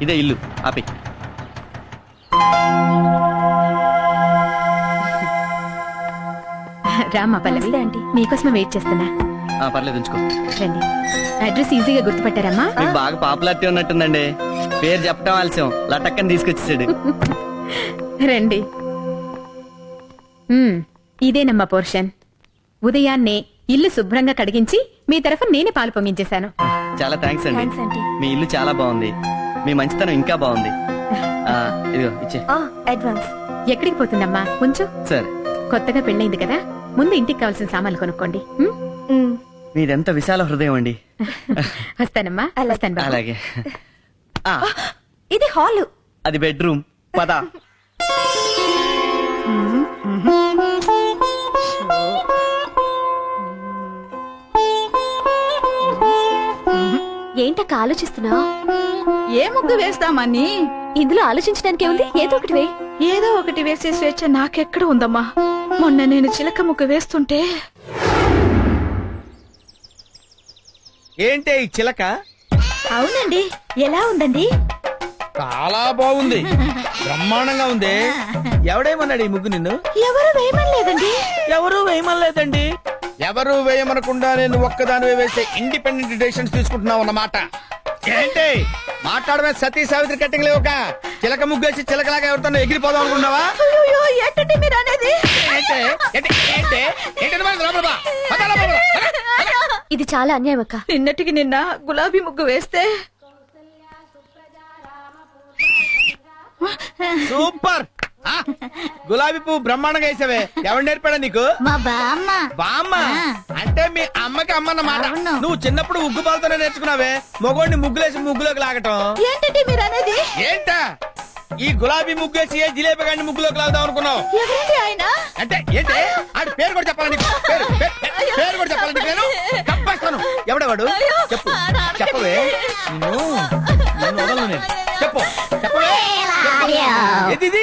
ఇదే ఇల్లు. ఆపి. రామ్మా పల్లవి. మీకోసమే వెయిట్ చేస్తున్నా. ఆ, పర్లేదు ఉంచుకో. రండి. అడ్రస్ ఈజీగా గుర్తుపట్టారమ్మా. మీకు బాగా పాపులారిటీ ఉన్నట్టుందండి. పేరు చెప్పడం ఆలస్యం. లటక్కని తీసుకొచ్చేసాడు. రండి. ఇదేనమ్మా పోర్షన్. ఉదయాన్నే ఇల్లు శుభ్రంగా కడిగించి మీ తరఫున నేనే పాలు పొంగించేశాను. చాలా థ్యాంక్స్ అండి. మీ ఇల్లు చాలా బాగుంది. మీ మంచితనం ఇంకా బాగుంది. ఆ, ఇదిగో ఇచ్చే. అడ్వాన్స్ ఎక్కడికి పోతుందమ్మా? కొంచెం సరే కొత్తగా పెళ్ళైంది కదా? ముందు ఇంటికి కావాల్సిన సామాన్లు కొనుక్కోండి? మీదెంత విశాల హృదయం అండి. వస్తానమ్మా. వస్తాను బాబు. అలాగే. ఆ, ఇది హాల్. అది బెడ్రూమ్. పద. ఆలోచిస్తున్నావు ఏ ముగ్గు వేస్తామని ఇందులో ఆలోచించడానికి ఏముంది? ఏదో ఒకటి వే ఏదో ఒకటి వేసే స్వేచ్ఛ నాకెక్కడ ఉందమ్మా? మొన్న నేను చిలక ముగ్గు వేస్తుంటే ఏంటే ఈ చిలక? అవునండి. ఎలా ఉందండి? చాలా బాగుంది. బ్రహ్మాండంగా ఉంది. ఎవడేమన్నాడు ఈ ముగ్గు నిన్ను? ఎవరు వేయమనలేదండి. ఎవరు వేయమనలేదండి? ఎవరు వేయమనకుండా నేను ఒక్కదాని వేసే ఇండిపెండెంట్ డెసిషన్స్ తీసుకుంటున్నావు అన్నమాట. ఏంటి? మాట్లాడమే సతీ సావిత్రి కట్టింగ్ లేవుక చిలక ముగ్గేసి చిలకలాగా ఎవరితో ఎగిరిపోదాం అనుకున్నావా. ఇది చాలా అన్యాయం అక్క. నిన్నటికి నిన్న గులాబీ ముగ్గు వేస్తే సూపర్. ఆ, గులాబీ పువ్వు బ్రహ్మాండంగా వేసావే. ఎవరు నేర్పాడా నీకు? మా బామ్మ బామ్మ అంటే మీ అమ్మకి అమ్మన్నమాట నువ్వు చిన్నప్పుడు ఉగ్గు పాలతోనే నేర్చుకున్నావే. మగోడిని ముగ్గులేసి ముగ్గులోకి లాగటం. మీరు అనేది ఏంటా? ఈ గులాబీ ముగ్గేసి ఏ జిలేబీ గాడిని ముగ్గులోకి లాగుదాం అనుకున్నావు? ఎవరండి ఆయన? అంటే ఏంటి? ఆడి పేరు కూడా చెప్పాలా నీకు? పేరు పేరు, పేరు, పేరు కూడా చెప్పాలా నీకు నేను? తప్పేస్తాను ఎవడవాడు? చెప్పు. చెప్పవే. నిన్ను నిన్ను వదలను నేను. చెప్పు. చెప్పవే. చెప్పు. ఏది ఇది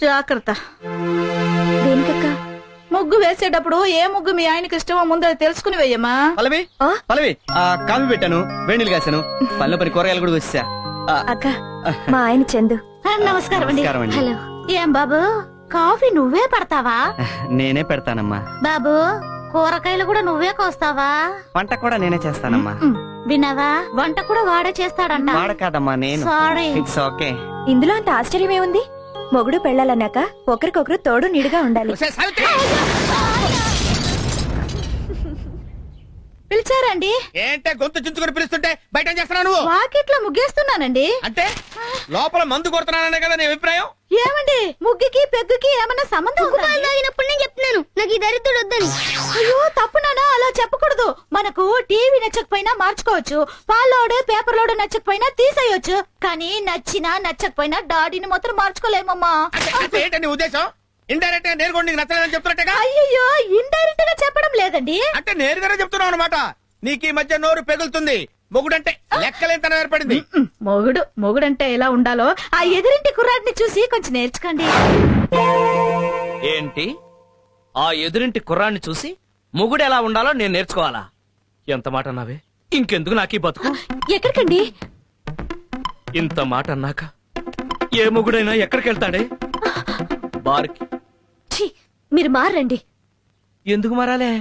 జాగ్రత్త. దేనికక్క? ముగ్గు వేసేటప్పుడు ఏ ముగ్గు మీ ఆయనకి ఇష్టమో ముందు తెలుసుకుని వెయ్యమ్మా. పల్లవి పల్లవి ఆ, కాఫీ పెట్టాను వేణీలు కాశాను. పల్లె పని కూరగాయలు కూడా వచ్చా అక్క మా ఆయన చందు. నమస్కారం అండి. నమస్కారం అండి. హలో. ఏం బాబు కాఫీ నువ్వే పడతావా? నేనే పెడతానమ్మా. బాబు కూరగాయలు కూడా నువ్వే కోస్తావా? వంట కూడా నేనే చేస్తానమ్మా. ఉమ్, విన్నావా? వంట కూడా వాడే చేస్తాడంట. వాడ కాదమ్మా నేను. సారీ ఇట్స్ ఓకే ఇందులో అంత ఆశ్చర్యం ఏముంది మొగుడు పెళ్ళాలన్నాక ఒకరికొకరు తోడు నీడుగా ఉండాలి. పిలిచారండి. ఏంటే గొంతు చించుకొని పిలుస్తుంటే బయట ఏం చేస్తున్నావు నువ్వు? వాకిట్లో ముగ్గేస్తున్నానండి. అంటే లోపల మందు కొడుతున్నాననే కదా నీ అభిప్రాయం? ఏమండి? ముగ్గుకి పెగ్గుకి ఏమన్నా సంబంధం తాగినప్పుడు నేను చెప్తున్నాను. నాకు ఈ దరిద్రుడు వద్దని. అయ్యో తప్పు నాన్న అలా చెప్పకూడదు మనకు టీవీ నచ్చకపోయినా మార్చుకోవచ్చు పాలోడు పేపర్ లోడు నచ్చకపోయినా తీసేయొచ్చు. కానీ నచ్చినా నచ్చకపోయినా డాడీని మాత్రం మార్చుకోలేమమ్మా. అంటే అంటే ఏంటి నీ ఉద్దేశం? ఇండైరెక్ట్గా కూడా నీకు నచ్చలేదని చెప్తున్నట్టుగా? అయ్యో ఇండైరెక్ట్గా చెప్పడం లేదండి. అంటే నేరుగానే చెప్తున్నావు అనమాట నీకు ఈ మధ్య నోరు పెగులుతుంది. మొగుడంటే లెక్కలేంతనం ఏర్పడింది మొగుడు మొగుడంటే ఎలా ఉండాలో ఆ ఎదురింటి కుర్రాడిని చూసి కొంచెం నేర్చుకోండి. ఏంటి? ఆ ఎదురింటి కుర్రాన్ని చూసి మొగుడు ఎలా ఉండాలో నేను నేర్చుకోవాలా? ఎంత మాట అన్నావే? ఇంకెందుకు నాకు ఈ బతుకు? ఎక్కడికండి? ఇంత మాట అన్నాక ఏ మొగుడైనా ఎక్కడికి వెళ్తాడే బార్కి. ఛీ, మీరు మారండి. ఎందుకు మారాలే?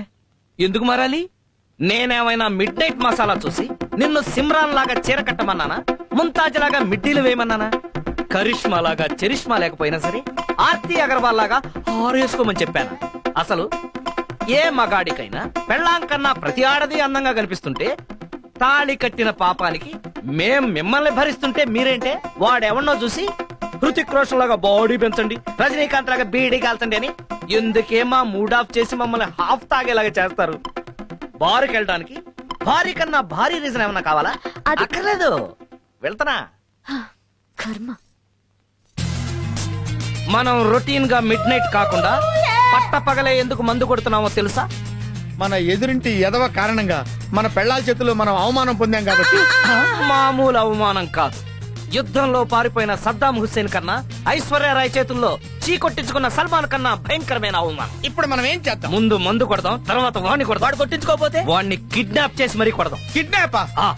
ఎందుకు మారాలి? నేనేమైనా మిడ్ నైట్ మసాలా చూసి నిన్ను సిమ్రాన్ లాగా చీర కట్టమన్నానా? ముంతాజ్ లాగా మిడ్డీలు వేయమన్నానా? కరిష్మా లాగా చరిష్మా లేకపోయినా సరే ఆర్తి అగర్వాల్ లాగా ఆరేసుకోమని చెప్పాను? అసలు ఏ మగాడికైనా పెళ్ళాం కన్నా ప్రతి ఆడది అందంగా కనిపిస్తుంటే తాళి కట్టిన పాపానికి మేం మిమ్మల్ని భరిస్తుంటే మీరేంటే? వాడెవన్నో చూసి హృతిక్ రోషన్ లాగా బాడీ పెంచండి రజనీకాంత్ లాగా బీడీ కాల్చండి అని ఎందుకే మా మూడ్ ఆఫ్ చేసి మమ్మల్ని హాఫ్ తాగేలాగా చేస్తారు. బారుకి వెళ్ళడానికి భారీ కన్నా భారీ రీజన్ ఏమన్నా కావాలా? అక్కర్లేదు. వెళ్తానా? కర్మ. మనం రొటీన్గా మిడ్ నైట్ కాకుండా పట్ట పగలే ఎందుకు మందు కొడుతున్నామో తెలుసా? మన ఎదురింటి ఎదవ కారణంగా మన పెళ్ళాల చేతుల్లో మనం అవమానం పొందాం కాబట్టి. మామూలు అవమానం కాదు. యుద్ధంలో పారిపోయిన సద్దాం హుస్సేన్ కన్నా ఐశ్వర్య రాయ్ చేతుల్లో చీకొట్టించుకున్న సల్మాన్ కన్నా భయంకరమైన అవమానం. ఇప్పుడు మనం ఏం చేద్దాం? ముందు మందు కొడదాం తర్వాత వాణ్ణి కొడదాం. వాడు కొట్టించుకోపోతే వాణ్ణి కిడ్నాప్ చేసి మరీ కొడదాం. కిడ్నాపా? ఆ.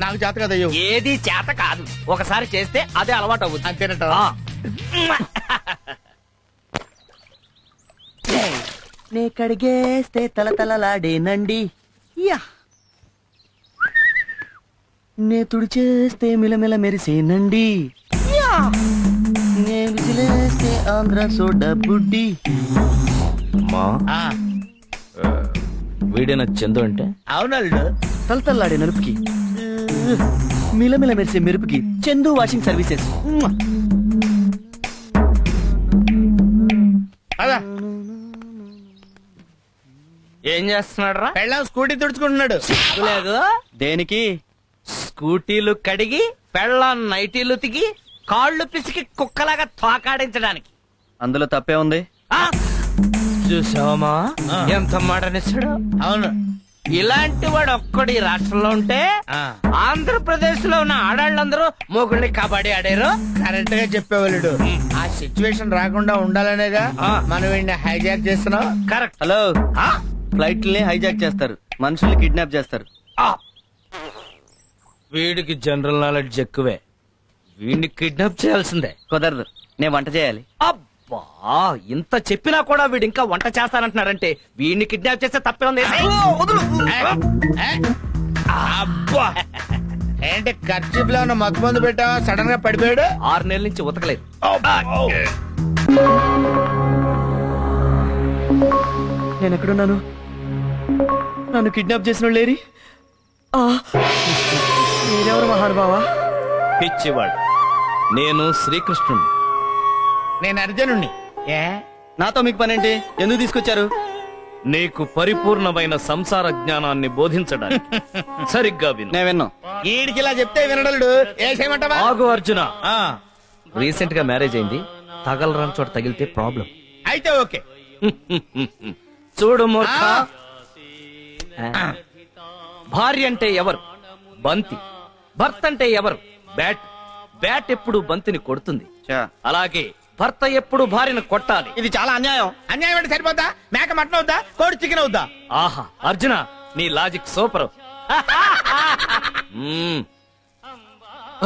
నాకు చేత కదయ్యో ఏది చేత కాదు. ఒకసారి చేస్తే అదే అలవాటు అవుతుంది అంతేనట. నే కడిగేస్తే తల తలలాడేనండి యా. నే తుడిచేస్తే మిలమిల మెరిసేనండి యా. నే విసిలేస్తే ఆంధ్ర సోడా బుడ్డి. మా? ఆ, వీడిన చందు అంటే? అవునల్లుడు తలతల్లాడే నలుపుకి. మిలమిల మెరిసే మెరుపుకి చందు వాషింగ్ సర్వీసెస్. అదా ఏం చేస్తున్నాడు రా పెళ్ళాం స్కూటీ తుడుచుకుంటున్నాడు. లేదు. దేనికి? స్కూటీలు కడిగి పెళ్ళాం నైటీలు తిగి కాళ్ళు పిసికి కుక్కలాగా తోకాడించడానికి. అందులో తప్పే ఉంది. ఆ! చూసావమ్మా. ఎంత మాట నిచ్చాడు అవును. ఇలాంటి వాడు ఒక్కడు ఈ రాష్ట్రంలో ఉంటే ఆంధ్రప్రదేశ్లో ఉన్న ఆడాళ్ళందరూ మొగుళ్ళని కబడ్డీ ఆడారు. కరెక్ట్గా చెప్పేవాళ్ళుడు ఆ సిచ్యువేషన్ రాకుండా ఉండాలనేగా. మనం వీడిని హైజాక్ చేస్తున్నాం. కరెక్ట్. హలో? ఫ్లైట్లని హైజాక్ చేస్తారు. మనుషుల్ని కిడ్నాప్ చేస్తారు. ఆ. వీడికి జనరల్ నాలెడ్జ్ ఎక్కువే. వీడిని కిడ్నాప్ చేయాల్సిందే. కుదరదు. నేను వంట చేయాలి. అబ్బా! ఇంత చెప్పినా కూడా వీడు ఇంకా వంట చేస్తానంటున్నాడంటే వీడిని కిడ్నాప్ చేస్తే తప్పే ఉంది? అబ్బా! ఏంటి ఖర్చు లో ఉన్న మత్తు మందు పెట్టావా? సడన్గా పడిపోయాడు? ఆరు నెలల నుంచి ఉతకలేదు. నేను ఎక్కడున్నాను? నన్ను కిడ్నాప్ చేసిన లేరి! మీరెవరు మహానుభావా? పిచ్చివాడు. నేను శ్రీకృష్ణుడు నేను అర్జునుణ్ణి. ఏ? నాతో మీకు పనేంటి? ఎందుకు తీసుకొచ్చారు? నీకు పరిపూర్ణమైన సంసార జ్ఞానాన్ని బోధించడానికి. సరిగ్గా విను. నేను విన్నా. ఈడికి ఇలా చెప్తే వినడలుడు. ఏ చేయమంటావా? ఆగు అర్జున. ఆ, రీసెంట్గా మ్యారేజ్ అయింది. తగలరాని చోట తగిలితే ప్రాబ్లం. అయితే ఓకే. చూడు మూర్ఖ. భార్య అంటే ఎవరు? బంతి. భర్త అంటే ఎవరు? బ్యాట్. బ్యాట్ ఎప్పుడు బంతిని కొడుతుంది. అలాగే భర్త ఎప్పుడు భార్యను కొట్టాలి? ఇది చాలా అన్యాయం. అన్యాయం అంటే సరిపోద్దా? మేక మటన్ అవుద్దా? కోడి చికెన్ అవుద్దా? ఆహా అర్జున నీ లాజిక్ సూపర్.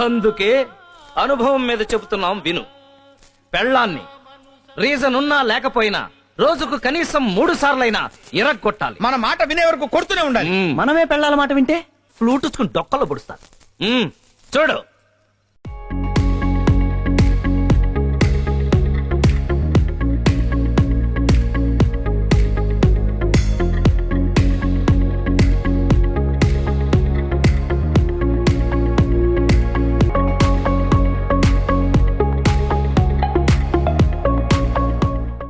అందుకే అనుభవం మీద చెబుతున్నాం విను. పెళ్ళాన్ని రీజన్ ఉన్నా లేకపోయినా రోజుకు కనీసం మూడు సార్లైనా ఇరగొట్టాలి మన మాట వినే వరకు కొడుతూనే ఉండాలి. మనమే పెళ్ళాల మాట వింటే ఫ్లూటుసుకుని డొక్కలో పొడుస్తారు. చూడు